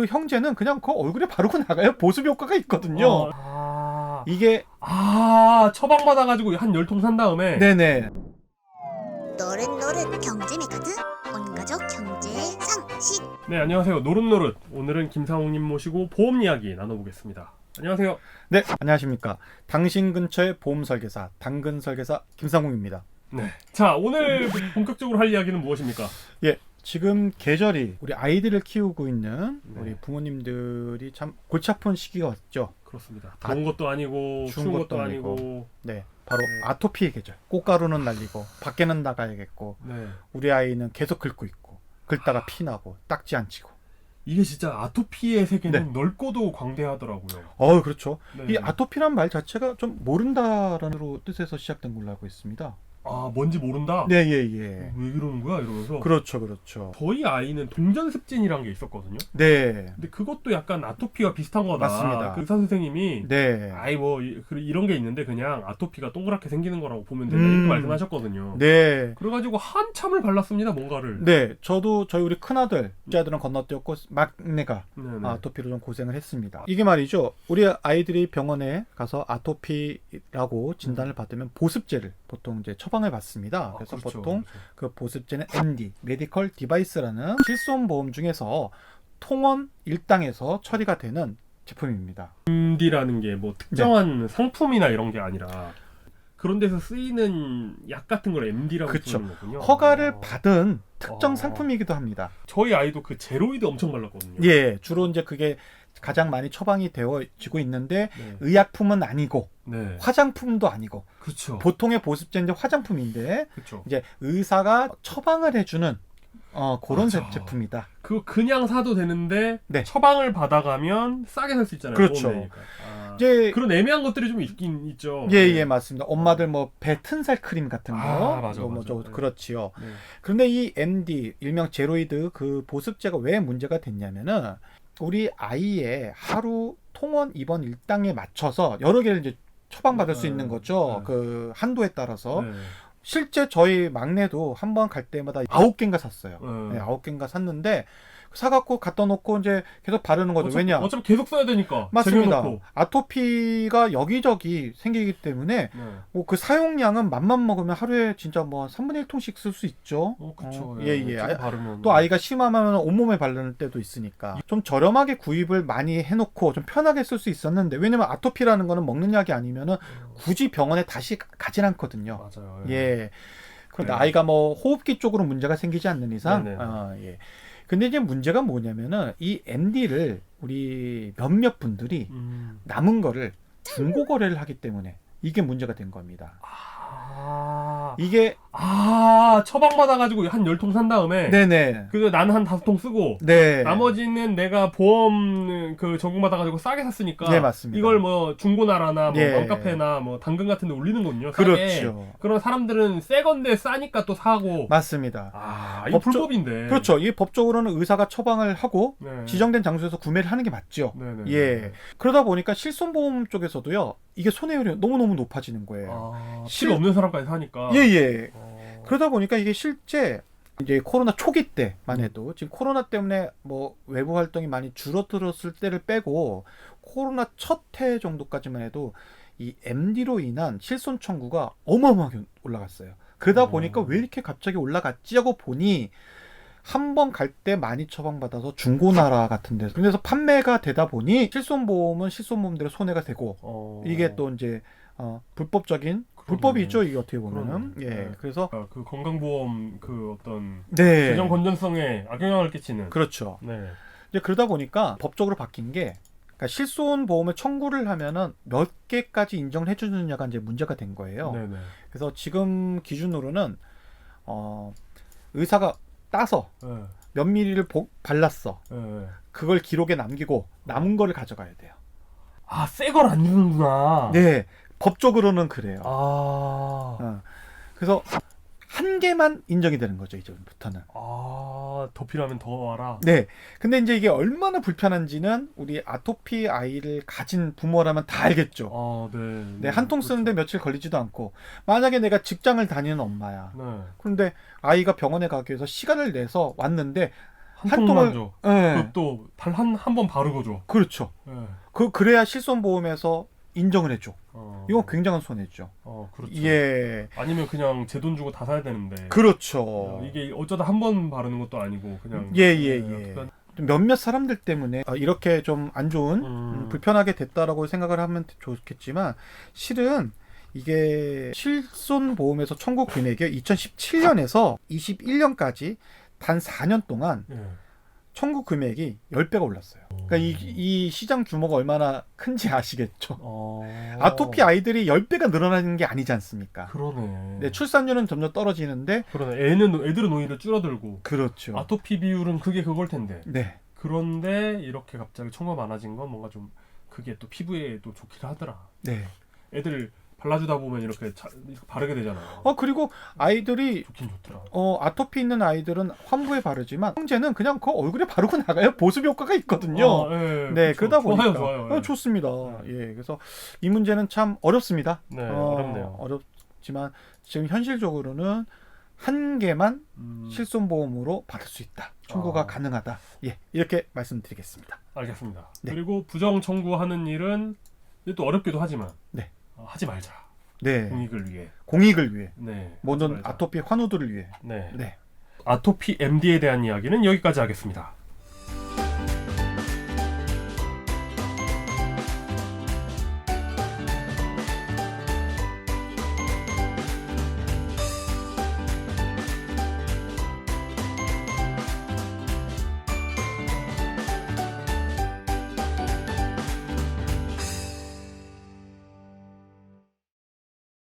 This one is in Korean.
그 형제는 그냥 그 얼굴에 바르고 나가요. 보습 효과가 있거든요. 어, 아, 이게 아 처방 받아가지고 한 열 통 산 다음에 네네 노릇노릇 경제 메 카드 온 가족 경제 상식 네 안녕하세요 노릇노릇 오늘은 김상욱님 모시고 보험 이야기 나눠보겠습니다 안녕하세요 네 안녕하십니까. 당신 근처의 보험 설계사 당근 설계사 김상웅입니다. 네 자 오늘 본격적으로 할 이야기는 무엇입니까 예. 지금 계절이 우리 아이들을 키우고 있는 네. 우리 부모님들이 참 골치 아픈 시기가 왔죠. 그렇습니다 아, 더운 것도 아니고 추운 것도 아니고 네. 바로 네. 아토피의 계절. 꽃가루는 날리고 밖에는 나가야겠고 네 우리 아이는 계속 긁고 있고 긁다가 피 나고 딱지 안 치고. 이게 진짜 아토피의 세계는 네. 넓고도 광대하더라고요 어 그렇죠. 네. 이 아토피란 말 자체가 좀 모른다라는 뜻에서 시작된 걸로 알고 있습니다. 아 뭔지 모른다 네, 예, 예. 왜 이러는 거야 이러면서 그렇죠, 그렇죠. 저희 아이는 동전습진이란 게 있었거든요 네, 근데 그것도 약간 아토피와 비슷한 거다 맞습니다. 그 의사 선생님이 네, 아이 뭐 이- 그- 이런 게 있는데 그냥 아토피가 동그랗게 생기는 거라고 보면 된다 음. 이렇게 말씀하셨거든요. 네, 그래가지고 한참을 발랐습니다 뭔가를. 네. 저도 저희 우리 큰 아들, 제 아들은 건너뛰었고 막내가 네 네. 아토피로 좀 고생을 했습니다. 이게 말이죠. 우리 아이들이 병원에 가서 아토피라고 진단을 받으면 보습제를 보통 이제 처방을 받습니다. 아, 그래서 그렇죠, 보통 그렇죠. 그 보습제는 MD, 메디컬 디바이스라는 실손 보험 중에서 통원 일당에서 처리가 되는 제품입니다. MD라는 게 뭐 특정한 상품이나 이런 게 아니라 그런 데서 쓰이는 약 같은 걸 MD라고 그쵸. 부르는 거군요. 허가를 어. 받은 특정 어. 상품이기도 합니다. 저희 아이도 그 제로이드 엄청 발랐거든요. 예, 주로 이제 그게 가장 많이 처방이 되어지고 있는데 네. 의약품은 아니고 네. 화장품도 아니고 그렇죠. 보통의 보습제인데 화장품인데 그렇죠. 이제 의사가 처방을 해주는 어, 그런. 제- 제품이다. 그거 그냥 사도 되는데 네. 처방을 받아가면 싸게 살 수 있잖아요. 그렇죠. 아, 이제 그런 애매한 것들이 좀 있긴 있죠. 예, 네. 예, 맞습니다. 엄마들 뭐 배 튼살 크림 같은 거, 아, 맞아, 뭐, 맞아. 저- 네. 그렇지요. 네. 그런데 이 MD 일명 제로이드 그 보습제가 왜 문제가 됐냐면은 우리 아이의 하루 통원 입원 일당에 맞춰서 여러 개를 이제 처방받을 수 네, 있는 거죠. 네. 그 한도에 따라서 네. 실제 저희 막내도 한 번 갈 때마다 아홉 개인가 샀어요. 네. 네, 아홉 개인가 샀는데 사갖고 갖다 놓고 이제 계속 바르는 거죠. 어차피, 왜냐? 어차피 계속 써야 되니까. 맞습니다. 쟁여놓고. 아토피가 여기저기 생기기 때문에 네. 뭐 그 사용량은 맘만 먹으면 하루에 진짜 뭐 3분의 1 통씩 쓸 수 있죠. 어, 그쵸. 어, 예, 예. 조금 아, 바르면. 또 아이가 심하면 온몸에 바르는 때도 있으니까 좀 저렴하게 구입을 많이 해놓고 좀 편하게 쓸 수 있었는데 왜냐면 아토피라는 거는 먹는 약이 아니면은 굳이 병원에 다시 가- 가진 않거든요. 맞아요. 예. 그런데 네. 아이가 뭐 호흡기 쪽으로 문제가 생기지 않는 이상. 어, 예. 근데 이제 문제가 뭐냐면은 이 MD를 우리 몇몇 분들이 음. 남은 거를 중고 거래를 하기 때문에 이게 문제가 된 겁니다. 아. 이게 아, 처방 받아가지고 한 열 통 산 다음에. 네네. 그 나는 한 다섯 통 쓰고. 네. 나머지는 내가 보험 그 적용 받아가지고 싸게 샀으니까 네, 맞습니다. 이걸 뭐 중고나라나 뭐 예. 맘카페나 뭐 당근 같은 데 올리는군요. 싸게. 그렇죠. 그런 사람들은 새 건데 싸니까 또 사고. 맞습니다. 아, 이거 법적- 불법인데. 그렇죠. 이 법적으로는 의사가 처방을 하고 네. 지정된 장소에서 구매를 하는 게 맞죠. 네네. 예. 그러다 보니까 실손보험 쪽에서도요. 이게 손해율이 너무너무 높아지는 거예요. 아, 실- 필요 없는 사람까지 사니까. 예, 예. 어. 그러다 보니까 이게 실제 이제 코로나 초기 때만 해도 지금 코로나 때문에 뭐 외부 활동이 많이 줄어들었을 때를 빼고 코로나 첫 해 정도까지만 해도 이 MD로 인한 실손 청구가 어마어마하게 올라갔어요. 그러다 어. 보니까 왜 이렇게 갑자기 올라갔지 하고 보니 한 번 갈 때 많이 처방받아서 중고나라 같은 데서 그래서 판매가 되다 보니 실손보험은 실손보험대로 손해가 되고 어. 이게 또 이제 어, 불법적인. 불법이죠 이게 어떻게 보면은 그러네. 예 네. 그래서 아, 그 건강보험 그 어떤 네 재정 건전성에 악영향을 끼치는. 그렇죠 네. 이제 그러다 보니까 법적으로 바뀐 게 그러니까 실손 보험을 청구를 하면은 몇 개까지 인정을 해주느냐가 이제 문제가 된 거예요 네네. 그래서 지금 기준으로는 어 의사가 따서 네. 몇 미리를 보- 발랐어 네. 그걸 기록에 남기고 남은 거를 가져가야 돼요 아, 새 걸 안 주는구나. 네 법적으로는 그래요 아. 어. 그래서 한 개만 인정이 되는 거죠 이제부터는 아, 더 필요하면 더 와라. 네. 근데 이제 이게 얼마나 불편한지는 우리 아토피 아이를 가진 부모라면 다 알겠죠. 아, 네. 네, 한 통 쓰는데 며칠 걸리지도 않고 만약에 내가 직장을 다니는 엄마야. 네. 그런데 아이가 병원에 가기 위해서 시간을 내서 왔는데 한, 한 통만 통을- 줘. 예. 그것도 발한한 번 바르고 줘. 그렇죠. 예. 그 그래야 실손 보험에서 인정을 해줘. 어. 이건 굉장한 손해죠. 어, 그렇죠. 예, 아니면 그냥 제 돈 주고 다 사야 되는데. 그렇죠. 어, 이게 어쩌다 한 번 바르는 것도 아니고 그냥 예, 예, 예, 예. 어떡한- 몇몇 사람들 때문에 어, 이렇게 좀 안 좋은 음. 음, 불편하게 됐다라고 생각을 하면 좋겠지만 실은 이게 실손 보험에서 청구 금액이 2017년에서 21년까지 단 4년 동안 예. 청구 금액이 10배가 올랐어요. 그러니까 이, 이 시장 규모가 얼마나 큰지 아시겠죠? 어. 아토피 아이들이 10배가 늘어나는 게 아니지 않습니까? 그러네. 네, 출산율은 점점 떨어지는데 그러네. 애는 애들은 오히려 줄어들고 그렇죠. 아토피 비율은 그게 그걸 텐데. 네. 그런데 이렇게 갑자기 청구가 많아진 건 뭔가 좀 그게 또 피부에 또 좋긴 하더라. 네. 애들 발라주다 보면 이렇게, 자, 이렇게 바르게 되잖아요. 어 그리고 아이들이 좋긴 좋더라. 어 아토피 있는 아이들은 환부에 바르지만 형제는 그냥 그 얼굴에 바르고 나가요. 보습 효과가 있거든요. 아, 예, 네, 그쵸. 그러다 보니까 좋아요, 좋아요. 예. 어, 좋습니다. 예, 그래서 이 문제는 참 어렵습니다. 네, 어, 어렵네요. 어렵지만 지금 현실적으로는 한 개만 음, 실손보험으로 받을 수 있다. 청구가 아. 가능하다. 예, 이렇게 말씀드리겠습니다. 알겠습니다. 네. 그리고 부정 청구하는 일은 또 어렵기도 하지만 네. 어, 하지 말자. 네, 공익을 위해. 공익을 위해 네. 모든. 아토피 환우들을 위해. 네. 네. 아토피 MD에 대한 이야기는 여기까지 하겠습니다.